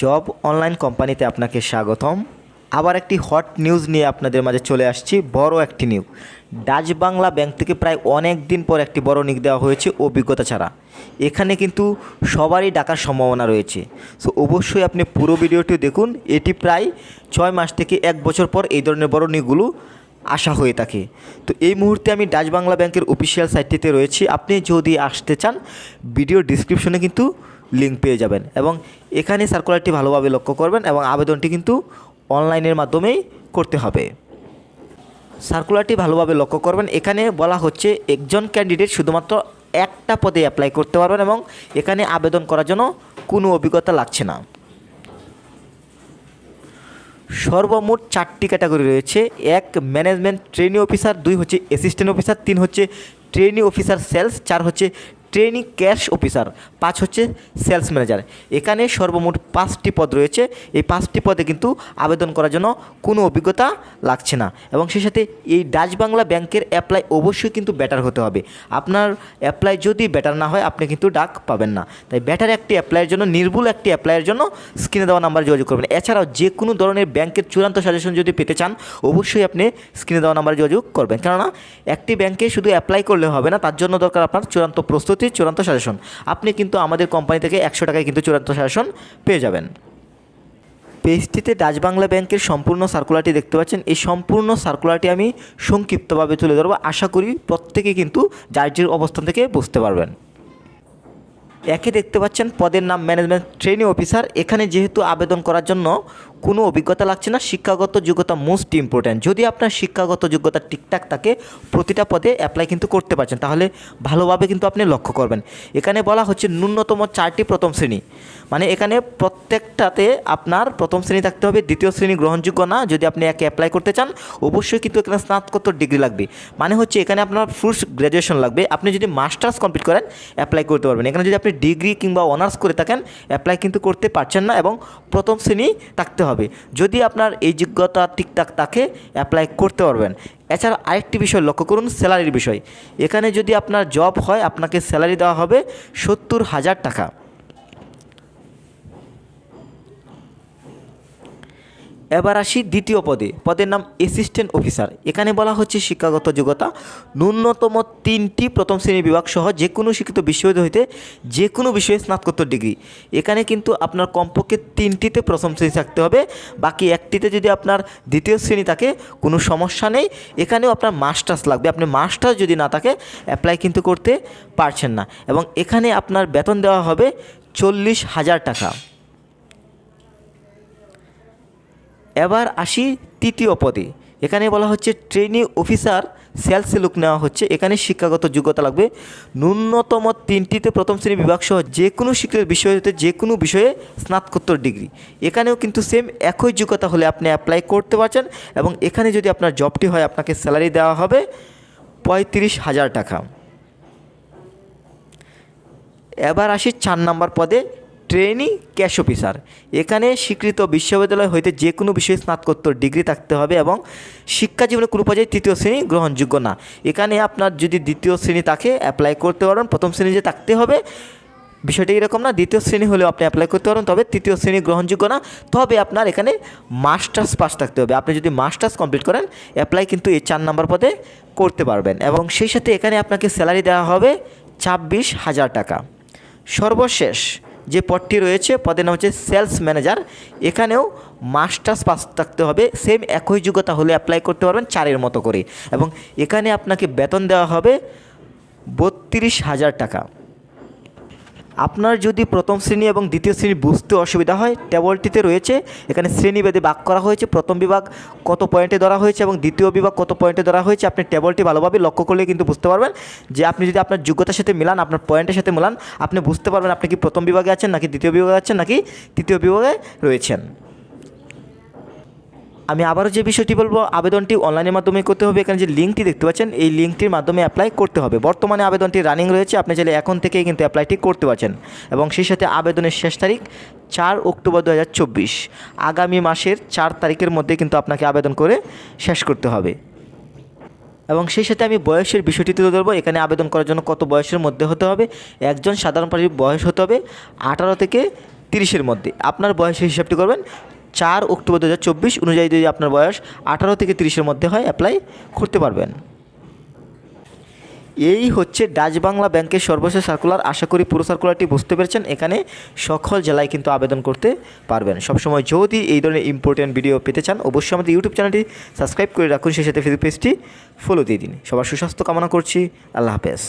Job online কোম্পানিতে আপনাকে স্বাগতম। আবার একটি হট নিউজ নিয়ে আপনাদের মাঝে চলে আসছি, বড় একটি নিউজ। ডাচ বাংলা ব্যাংক থেকে প্রায় অনেক দিন পর একটি বড় নিক দেওয়া হয়েছে অভিজ্ঞতা ছাড়া। এখানে কিন্তু সবারই ডাকার সম্ভাবনা রয়েছে। সো অবশ্যই আপনি পুরো ভিডিওটি দেখুন, এটি প্রায় ছয় মাস থেকে এক বছর পর এই ধরনের বড় নিকগুলো আসা হয়ে থাকে। তো এই মুহূর্তে আমি ডাচ বাংলা ব্যাংকের অফিসিয়াল সাইটটিতে রয়েছি। আপনি যদি আসতে চান, ভিডিও ডিসক্রিপশনে কিন্তু লিঙ্ক পেয়ে যাবেন। এবং এখানে সার্কুলারটি ভালোভাবে লক্ষ্য করবেন এবং আবেদনটি কিন্তু অনলাইনের মাধ্যমেই করতে হবে। সার্কুলারটি ভালোভাবে লক্ষ্য করবেন। এখানে বলা হচ্ছে একজন ক্যান্ডিডেট শুধুমাত্র একটা পদে অ্যাপ্লাই করতে পারবেন এবং এখানে আবেদন করার জন্য কোনো অভিজ্ঞতা লাগছে না। সর্বমোট চারটি ক্যাটাগরি রয়েছে। এক ম্যানেজমেন্ট ট্রেনি অফিসার দুই হচ্ছে অ্যাসিস্ট্যান্ট অফিসার তিন হচ্ছে ট্রেনি অফিসার সেলস চার হচ্ছে ট্রেনি ক্যাশ অফিসার পাঁচ হচ্ছে সেলস ম্যানেজার এখানে সর্বমোট পাঁচটি পদ রয়েছে। এই পাঁচটি পদে কিন্তু আবেদন করার জন্য কোনো অভিজ্ঞতা লাগছে না। এবং সেই সাথে এই ডাচ বাংলা ব্যাংকের অ্যাপ্লাই অবশ্যই কিন্তু ব্যাটার হতে হবে। আপনার অ্যাপ্লাই যদি ব্যাটার না হয়, আপনি কিন্তু ডাক পাবেন না। তাই ব্যাটার একটি অ্যাপ্লাইয়ের জন্য, নির্ভুল একটি অ্যাপ্লাইয়ের জন্য স্ক্রিনে দেওয়া নাম্বার যোগাযোগ করবেন। এছাড়াও যে কোনো ধরনের ব্যাংকের চূড়ান্ত সাজেশন যদি পেতে চান, অবশ্যই আপনি স্ক্রিনে দেওয়া নাম্বারে যোগাযোগ করবেন। কেননা, একটি ব্যাংকে শুধু অ্যাপ্লাই করলে হবে না, তার জন্য দরকার আপনার চূড়ান্ত প্রস্তুতি। চূড়ান্ত সাজেশন। আপনি কিন্তু আমাদের কোম্পানি থেকে একশো টাকায় কিন্তু চূড়ান্ত সাজেশন পেয়ে যাবেন। পেজটিতে ডাচ বাংলা ব্যাংকের সম্পূর্ণ সার্কুলারটি দেখতে পাচ্ছেন। এই সম্পূর্ণ সার্কুলারটি আমি সংক্ষিপ্তভাবে তুলে ধরবো। আশা করি প্রত্যেকে কিন্তু যার যার অবস্থান থেকে বুঝতে পারবেন। একে দেখতে পাচ্ছেন পদের নাম ম্যানেজমেন্ট ট্রেনিং অফিসার। এখানে যেহেতু আবেদন করার জন্য কোনো অভিজ্ঞতা লাগছে না। শিক্ষাগত যোগ্যতা মোস্ট ইম্পর্ট্যান্ট যদি আপনার শিক্ষাগত যোগ্যতা ঠিকঠাক থাকে, প্রতিটা পদে অ্যাপ্লাই কিন্তু করতে পারছেন। তাহলে ভালোভাবে কিন্তু আপনি লক্ষ্য করবেন। এখানে বলা হচ্ছে ন্যূনতম চারটি প্রথম শ্রেণি। মানে এখানে প্রত্যেকটাতে আপনার প্রথম শ্রেণি থাকতে হবে, দ্বিতীয় শ্রেণি গ্রহণযোগ্য না। যদি আপনি একে অ্যাপ্লাই করতে চান, অবশ্যই কিন্তু এখানে স্নাতকোত্তর ডিগ্রি লাগবে। মানে হচ্ছে এখানে আপনার ফুল গ্র্যাজুয়েশন লাগবে। আপনি যদি মাস্টার্স কমপ্লিট করেন অ্যাপ্লাই করতে পারবেন। এখানে যদি আপনি ডিগ্রি কিংবা অনার্স করে থাকেন অ্যাপ্লাই কিন্তু করতে পারছেন না এবং প্রথম শ্রেণি থাকতে হবে। যদি আপনার এই যোগ্যতা ঠিকঠাক থাকে অ্যাপ্লাই করতে পারবেন। এছাড়া আরেকটি বিষয় লক্ষ্য করুন স্যালারির বিষয়। এখানে যদি আপনার জব হয়, আপনাকে স্যালারি দেওয়া হবে সত্তর হাজার টাকা। এবার আসি দ্বিতীয় পদে। পদের নাম অ্যাসিস্ট্যান্ট অফিসার এখানে বলা হচ্ছে শিক্ষাগত যোগ্যতা। ন্যূনতম তিনটি প্রথম শ্রেণি বিভাগ সহ যে কোনো শিক্ষিত বিশ্ববিদ্যালয় হইতে যে কোনো বিষয়ে স্নাতকোত্তর ডিগ্রি। এখানে কিন্তু আপনার কমপক্ষে তিনটিতে প্রথম শ্রেণি থাকতে হবে। বাকি একটিতে যদি আপনার দ্বিতীয় শ্রেণি থাকে, কোনো সমস্যা নেই। এখানেও আপনার মাস্টার্স লাগবে। আপনি মাস্টার্স যদি না থাকে অ্যাপ্লাই কিন্তু করতে পারছেন না। এবং এখানে আপনার বেতন দেওয়া হবে চল্লিশ হাজার টাকা। এবার আসি তৃতীয় পদে। এখানে বলা হচ্ছে ট্রেনিং অফিসার সেলসে লুক নেওয়া হচ্ছে। এখানে শিক্ষাগত যোগ্যতা লাগবে। ন্যূনতম তিনটিতে প্রথম শ্রেণি বিভাগ সহ যে কোনো শিক্ষিত বিষয় হতে যে কোনো বিষয়ে স্নাতকোত্তর ডিগ্রি। এখানেও কিন্তু সেম একই যোগ্যতা হলে আপনি অ্যাপ্লাই করতে পারছেন এবং এখানে যদি আপনার জবটি হয়, আপনাকে স্যালারি দেওয়া হবে পঁয়ত্রিশ হাজার টাকা। এবার আসি চার নম্বর পদে। Trainee cash officer. এখানে স্বীকৃত বিশ্ববিদ্যালয় হইতে যে কোনো বিষয়ে স্নাতকোত্তর ডিগ্রি থাকতে হবে এবং শিক্ষা জীবনে কোনো পর্যায়ে তৃতীয় শ্রেণি গ্রহণযোগ্য না। এখানে আপনার যদি দ্বিতীয় শ্রেণি থাকে অ্যাপ্লাই করতে পারেন। প্রথম শ্রেণি যে থাকতে হবে, বিষয়টা এরকম না, দ্বিতীয় শ্রেণি হলেও আপনি অ্যাপ্লাই করতে পারেন, তবে তৃতীয় শ্রেণি গ্রহণযোগ্য না। তবে আপনার এখানে মাস্টার্স পাস থাকতে হবে। আপনি যদি মাস্টার্স কমপ্লিট করেন অ্যাপ্লাই কিন্তু এই চার নাম্বার পদে করতে পারবেন। এবং সেই সাথে এখানে আপনাকে স্যালারি দেওয়া হবে ছাব্বিশ হাজার টাকা। সর্বশেষ যে পদটি রয়েছে, পদের নাম হচ্ছে সেলস ম্যানেজার। এখানেও মাস্টার্স পাস থাকতে হবে, সেম একই যোগ্যতা হলে অ্যাপ্লাই করতে পারবেন চারের মতো করে। এবং এখানে আপনাকে বেতন দেওয়া হবে বত্রিশ হাজার টাকা। আপনার যদি প্রথম শ্রেণি এবং দ্বিতীয় শ্রেণি বুঝতে অসুবিধা হয়, টেবলটিতে রয়েছে, এখানে শ্রেণীভেদে ভাগ করা হয়েছে, প্রথম বিভাগ কত পয়েন্টে ধরা হয়েছে এবং দ্বিতীয় বিভাগ কত পয়েন্টে ধরা হয়েছে, আপনি টেবলটি ভালোভাবে লক্ষ্য করলে কিন্তু বুঝতে পারবেন যে আপনি যদি আপনার যোগ্যতার সাথে মিলান, আপনার পয়েন্টের সাথে মিলান, আপনি বুঝতে পারবেন আপনি কি প্রথম বিভাগে আছেন নাকি দ্বিতীয় বিভাগে আছেন নাকি তৃতীয় বিভাগে রয়েছেন। আমি আবারও যে বিষয়টি বলব, আবেদনটি অনলাইনের মাধ্যমে করতে হবে। এখানে যে লিঙ্কটি দেখতে পাচ্ছেন, এই লিঙ্কটির মাধ্যমে অ্যাপ্লাই করতে হবে। বর্তমানে আবেদনটি রানিং রয়েছে, আপনি চাইলে এখন থেকেই কিন্তু অ্যাপ্লাইটি করতে পারছেন। এবং সেই সাথে আবেদনের শেষ তারিখ, চার অক্টোবর দু হাজার চব্বিশ। আগামী মাসের চার তারিখের মধ্যে কিন্তু আপনাকে আবেদন করে শেষ করতে হবে। এবং সেই সাথে আমি বয়সের বিষয়টি তুলে ধরবো। এখানে আবেদন করার জন্য কত বয়সের মধ্যে হতে হবে? একজন সাধারণ প্রাণীর বয়স হতে হবে আঠারো থেকে তিরিশের মধ্যে। আপনার বয়সের হিসাবটি করবেন চার অক্টোবর দু হাজার চব্বিশ অনুযায়ী যদি আপনার বয়স আঠারো থেকে তিরিশের মধ্যে হয় অ্যাপ্লাই করতে পারবেন। এই হচ্ছে ডাচ বাংলা ব্যাংকের সর্বশেষ সার্কুলার আশা করি পুরো সার্কুলারটি বুঝতে পেরেছেন। এখানে সকল জেলায় কিন্তু আবেদন করতে পারবেন। সবসময় যদি এই ধরনের ইম্পর্টেন্ট ভিডিও পেতে চান, অবশ্যই আমাদের ইউটিউব চ্যানেলটি সাবস্ক্রাইব করে রাখুন। সেই সাথে ফেসবুক পেজটি ফলো দিয়ে দিন। সবার সুস্বাস্থ্য কামনা করছি। আল্লাহ হাফেজ।